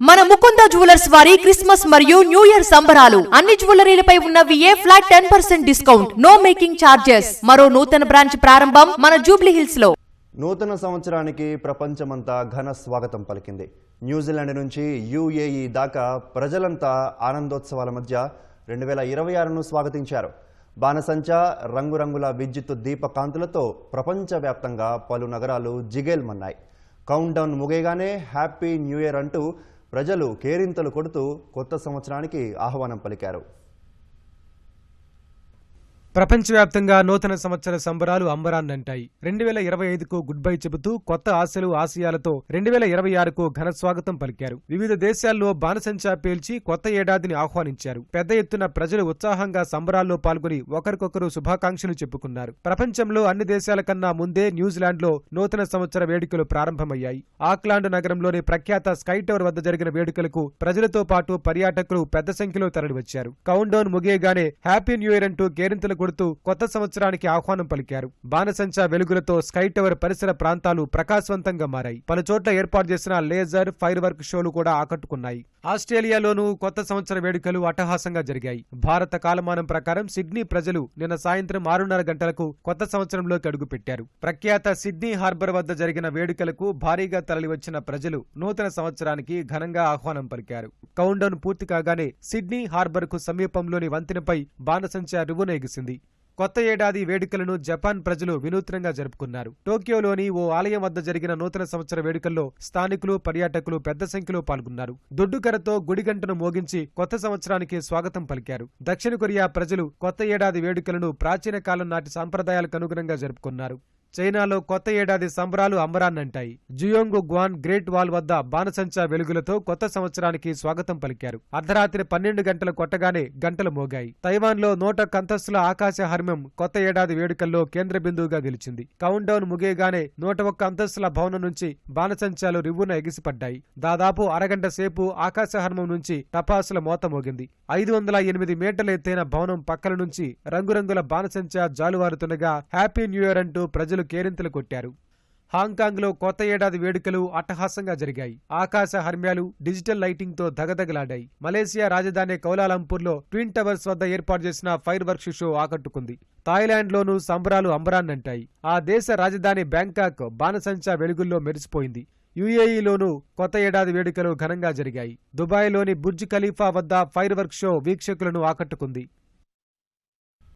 మన ముకుంద జ్యువెలర్స్ వారి క్రిస్మస్ మరియు న్యూ ఇయర్ సంబరాలు. అన్ని జ్యువెలరీలపై ఉన్న VA flat ten percent discount. No making charges. మరో నూతన బ్రాంచ్ ప్రారంభం మన జూబ్లీ హిల్స్లో నూతన సంవత్సరానికి ప్రపంచమంతా ఘన స్వాగతం పలికింది. న్యూజిలాండ్ నుంచి యుఏఈ దాకా ప్రజలంతా ఆనందోత్సవాల మధ్య రెండు వేల ఇరవై ఆరును స్వాగతించారు. బాణసంచ రంగురంగుల విద్యుత్ దీపకాంతులతో ప్రపంచవ్యాప్తంగా పలు నగరాలు జిగేల్మన్నాయి. కౌంట్ డౌన్ ముగియగానే హ్యాపీ న్యూ ఇయర్ అంటూ ప్రజలు కేరింతలు కొడుతూ కొత్త సంవత్సరానికి ఆహ్వానం పలికారు. ప్రపంచవ్యాప్తంగా నూతన సంవత్సర సంబరాలు అంబరాన్నంటాయి. రెండు వేల ఇరవై ఐదుకు గుడ్ బై చెబుతూ కొత్త ఆశలు ఆశయాలతో రెండు వేల ఇరవై ఆరుకు ఘన స్వాగతం పలికారు. వివిధ దేశాల్లో బాణసంచా పేల్చి కొత్త ఏడాదిని ఆహ్వానించారు. పెద్ద ఎత్తున ప్రజలు ఉత్సాహంగా సంబరాల్లో పాల్గొని ఒకరికొకరు శుభాకాంక్షలు చెప్పుకున్నారు. ప్రపంచంలో అన్ని దేశాల కన్నా ముందే న్యూజిలాండ్లో నూతన సంవత్సర వేడుకలు ప్రారంభమయ్యాయి. ఆక్లాండ్ నగరంలోని ప్రఖ్యాత స్కై టవర్ వద్ద జరిగిన వేడుకలకు ప్రజలతో పాటు పర్యాటకులు పెద్ద సంఖ్యలో తరలివచ్చారు. కౌంట్ డౌన్ ముగియగానే హ్యాపీ న్యూ ఇయర్ అంటూ కేరింతలు కొడుతూ కొత్త సంవత్సరానికి ఆహ్వానం పలికారు. బాణసంచా వెలుగులతో స్కై టవర్ పరిసర ప్రాంతాలు ప్రకాశవంతంగా మారాయి. పలు చోట్ల ఏర్పాటు చేసిన లేజర్ ఫైర్ వర్క్ షోలు కూడా ఆకట్టుకున్నాయి. ఆస్ట్రేలియాలోనూ కొత్త సంవత్సర వేడుకలు అట్టహాసంగా జరిగాయి. భారత కాలమానం ప్రకారం సిడ్నీ ప్రజలు నిన్న సాయంత్రం ఆరున్నర గంటలకు కొత్త సంవత్సరంలోకి అడుగుపెట్టారు. ప్రఖ్యాత సిడ్నీ హార్బర్ వద్ద జరిగిన వేడుకలకు భారీగా తరలివచ్చిన ప్రజలు నూతన సంవత్సరానికి ఘనంగా ఆహ్వానం పలికారు. కౌంట్ పూర్తి కాగానే సిడ్నీ హార్బర్కు సమీపంలోని వంతెనపై బాణసంచా రువ్వున ఎగిసింది. కొత్త ఏడాది వేడుకలను జపాన్ ప్రజలు వినూత్నంగా జరుపుకున్నారు. టోక్యోలోని ఓ ఆలయం వద్ద జరిగిన నూతన సంవత్సర వేడుకల్లో స్థానికులు పర్యాటకులు పెద్ద సంఖ్యలో పాల్గొన్నారు. దొడ్డుకరతో గుడిగంటను మోగించి కొత్త సంవత్సరానికి స్వాగతం పలికారు. దక్షిణ కొరియా ప్రజలు కొత్త ఏడాది వేడుకలను ప్రాచీన కాలం నాటి సాంప్రదాయాలకు అనుగుణంగా జరుపుకున్నారు. చైనాలో కొత్త ఏడాది సంబరాలు అంబరాన్నంటాయి. జుయోంగు గ్వాన్ గ్రేట్ వాల్ వద్ద బాణసంచా వెలుగులతో కొత్త సంవత్సరానికి స్వాగతం పలికారు. అర్ధరాత్రి పన్నెండు గంటలు కొట్టగానే గంటలు మోగాయి. తైవాన్లో నూట కంతస్తుల ఆకాశ హర్మ్యం కొత్త ఏడాది వేడుకల్లో కేంద్ర బిందువుగా గెలిచింది. కౌంట్ డౌన్ ముగియగానే నూట ఒక్క అంతస్తుల భవనం నుంచి బాణసంచాలు రివ్వున ఎగిసిపడ్డాయి. దాదాపు అరగంట సేపు ఆకాశ హర్మం నుంచి టపాసుల మోత మోగింది. ఐదు వందల ఎనిమిది మీటర్ల ఎత్తైన భవనం పక్కల నుంచి రంగురంగుల బాణసంచా జాలువారుతుండగా హ్యాపీ న్యూ ఇయర్ అంటూ ప్రజలు కేరింతలు కొట్టారు. హాంకాంగ్లో కొత్త ఏడాది వేడుకలు అట్టహాసంగా జరిగాయి. ఆకాశ హర్మ్యాలు డిజిటల్ లైటింగ్తో దగదగలాడాయి మలేసియా రాజధాని కౌలాలంపూర్లో ట్విన్ టవర్స్ వద్ద ఏర్పాటు చేసిన ఫైర్ వర్క్స్ షో ఆకట్టుకుంది. థాయిలాండ్లోనూ సంబరాలు అంబరాన్నంటాయి. ఆ దేశ రాజధాని బ్యాంకాక్ బాణసంచా వెలుగుల్లో మెరిసిపోయింది. యుఏఈలోనూ కొత్త ఏడాది వేడుకలు ఘనంగా జరిగాయి. దుబాయ్లోని బుర్జ్ ఖలీఫా వద్ద ఫైర్ వర్క్ షో వీక్షకులను ఆకట్టుకుంది.